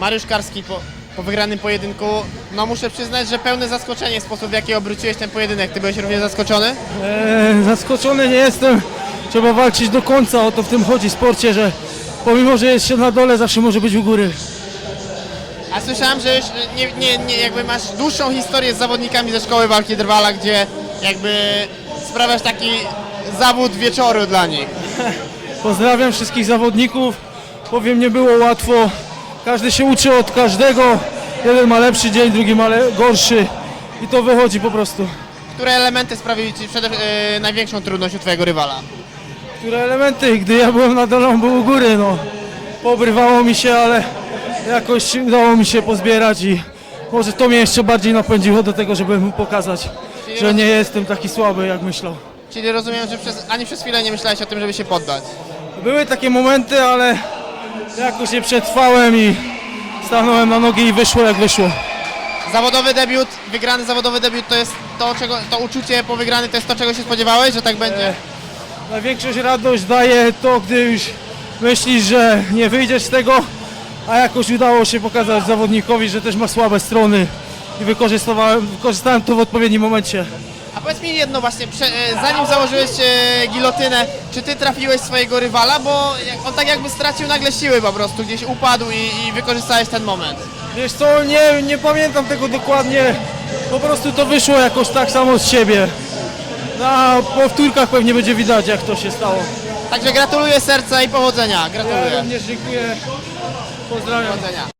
Mariusz Karski po, po wygranym pojedynku, no muszę przyznać, że pełne zaskoczenie sposób w jaki obróciłeś ten pojedynek. Ty byłeś również zaskoczony? E, zaskoczony nie jestem. Trzeba walczyć do końca, o to w tym chodzi w sporcie, że pomimo, że jest się na dole, zawsze może być u góry. A słyszałem, że już nie, nie, nie, jakby masz dłuższą historię z zawodnikami ze szkoły walki Drwala, gdzie jakby sprawiasz taki zawód wieczoru dla nich. Pozdrawiam wszystkich zawodników. Powiem, nie było łatwo. Każdy się uczy od każdego. Jeden ma lepszy dzień, drugi ma gorszy. I to wychodzi po prostu. Które elementy sprawiły Ci e, największą trudność u Twojego rywala? Które elementy, gdy ja byłem na dole, on był u góry, no. Pobrywało mi się, ale jakoś udało mi się pozbierać i może to mnie jeszcze bardziej napędziło do tego, żeby mu pokazać, że nie jestem taki słaby, jak myślał. Czyli rozumiem, że przez, ani przez chwilę nie myślałeś o tym, żeby się poddać. Były takie momenty, ale jakoś nie przetrwałem i stanąłem na nogi i wyszło jak wyszło. Zawodowy debiut, wygrany zawodowy debiut to jest to, czego, to uczucie po wygrany to jest to, czego się spodziewałeś, że tak będzie? Największość radość daje to, gdy już myślisz, że nie wyjdziesz z tego, a jakoś udało się pokazać zawodnikowi, że też ma słabe strony i wykorzystałem, wykorzystałem to w odpowiednim momencie. A powiedz mi jedno właśnie, prze, e, zanim założyłeś e, gilotynę, czy ty trafiłeś swojego rywala, bo jak- on tak jakby stracił nagle siły po prostu, gdzieś upadł i, i wykorzystałeś ten moment. Wiesz co, nie, nie pamiętam tego dokładnie, po prostu to wyszło jakoś tak samo z siebie. Na powtórkach pewnie będzie widać jak to się stało. Także gratuluję serca i powodzenia. Ja Gratuluję. również dziękuję, pozdrawiam. Powodzenia.